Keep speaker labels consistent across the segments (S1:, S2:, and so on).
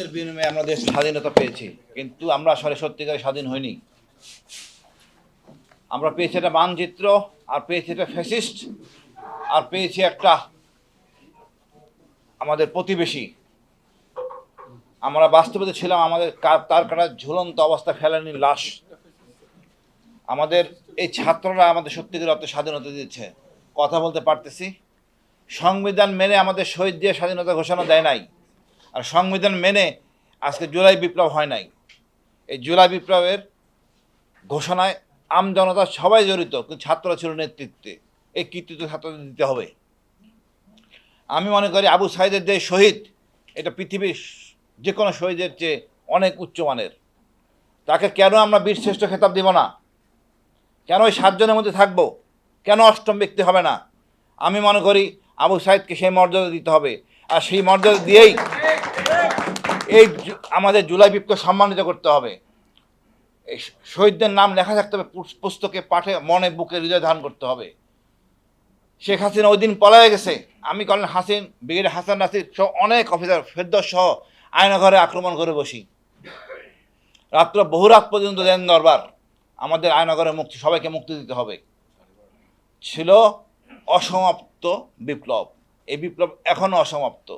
S1: রক্তের বিনিময়ে আমরা দেশ স্বাধীনতা পেয়েছি, কিন্তু আমরা আসলে সত্যিকারে স্বাধীন হইনি। আমরা পেয়েছি একটা মানচিত্র, আর পেয়েছি একটা ফ্যাসিস্ট, আর পেয়েছি একটা আমাদের প্রতিবেশী। আমরা বাস্তবতা ছিলাম আমাদের তার কাটার ঝুলন্ত অবস্থা ফেলানি লাশ। আমাদের এই ছাত্ররা আমাদের সত্যিকার অর্থে স্বাধীনতা দিচ্ছে কথা বলতে পারতেছি। সংবিধান মেনে আমাদের শহীদ দিয়ে স্বাধীনতা ঘোষণা দেয় নাই। আর সংবিধান মেনে আজকে জুলাই বিপ্লব হয় নাই। এই জুলাই বিপ্লবের ঘোষণায় আম জনতা সবাই জড়িত, কিন্তু ছাত্ররা ছিল নেতৃত্বে। এই কৃতিত্ব ছাত্রদের দিতে হবে। আমি মনে করি আবু সাইদের যে শহীদ, এটা পৃথিবীর যে কোনো শহীদের চেয়ে অনেক উচ্চমানের তাকে কেন আমরা বীরশ্রেষ্ঠ খেতাব দিব না? কেন ওই সাতজনের মধ্যে থাকব? কেন অষ্টম ব্যক্তি হবে না? আমি মনে করি আবু সাইদকে সেই মর্যাদা দিতে হবে। আর সেই মর্যাদা দিয়েই এই আমাদের জুলাই বিপ্লব সম্মানিত করতে হবে। এই শহীদদের নাম লেখা থাকতে হবে, পুস- পুস্তকে, পাঠে, মনে, বুকে হৃদয় ধারণ করতে হবে। শেখ হাসিনা ওই দিন পলায় গেছে। আমি কলেন হাসিন ব্রিগেডিয়ার হাসান নাসির সহ অনেক অফিসার, ফেরদৌস সহ আয়নাঘরে আক্রমণ করে বসি। রাত্র বহু রাত পর্যন্ত দেন দরবার। আমাদের আয়নাঘরে মুক্তি, সবাইকে মুক্তি দিতে হবে। ছিল অসমাপ্ত বিপ্লব। এই বিপ্লব এখনও অসমাপ্ত।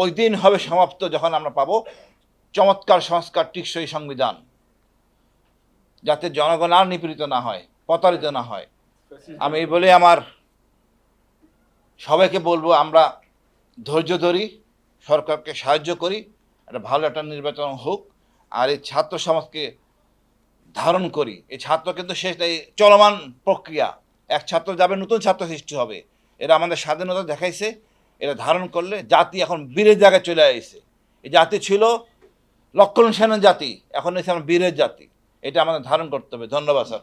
S1: ওই দিন হবে সমাপ্ত যখন আমরা পাবো চমৎকার সংস্কার, টিকসই সংবিধান। যাতে জনগণ আর নিপীড়িত না হয়, প্রতারিত না হয়। আমি এই বলে আমার সবাইকে বলব, আমরা ধৈর্য ধরি, সরকারকে সাহায্য করি, একটা ভালো একটা নির্বাচন হোক, আর এই ছাত্র সমাজকে ধারণ করি। এই ছাত্র কিন্তু শেষ এই চলমান প্রক্রিয়া। এক ছাত্র যাবে, নতুন ছাত্র সৃষ্টি হবে। এরা আমাদের স্বাধীনতা দেখাইছে এটা ধারণ করলে জাতি এখন বীরের জায়গায় চলে আসছে। এই জাতি ছিল লক্ষণ সেনা জাতি, এখন এসে আমার বীরের জাতি। এটা আমাদের ধারণ করতে হবে। ধন্যবাদ, স্যার।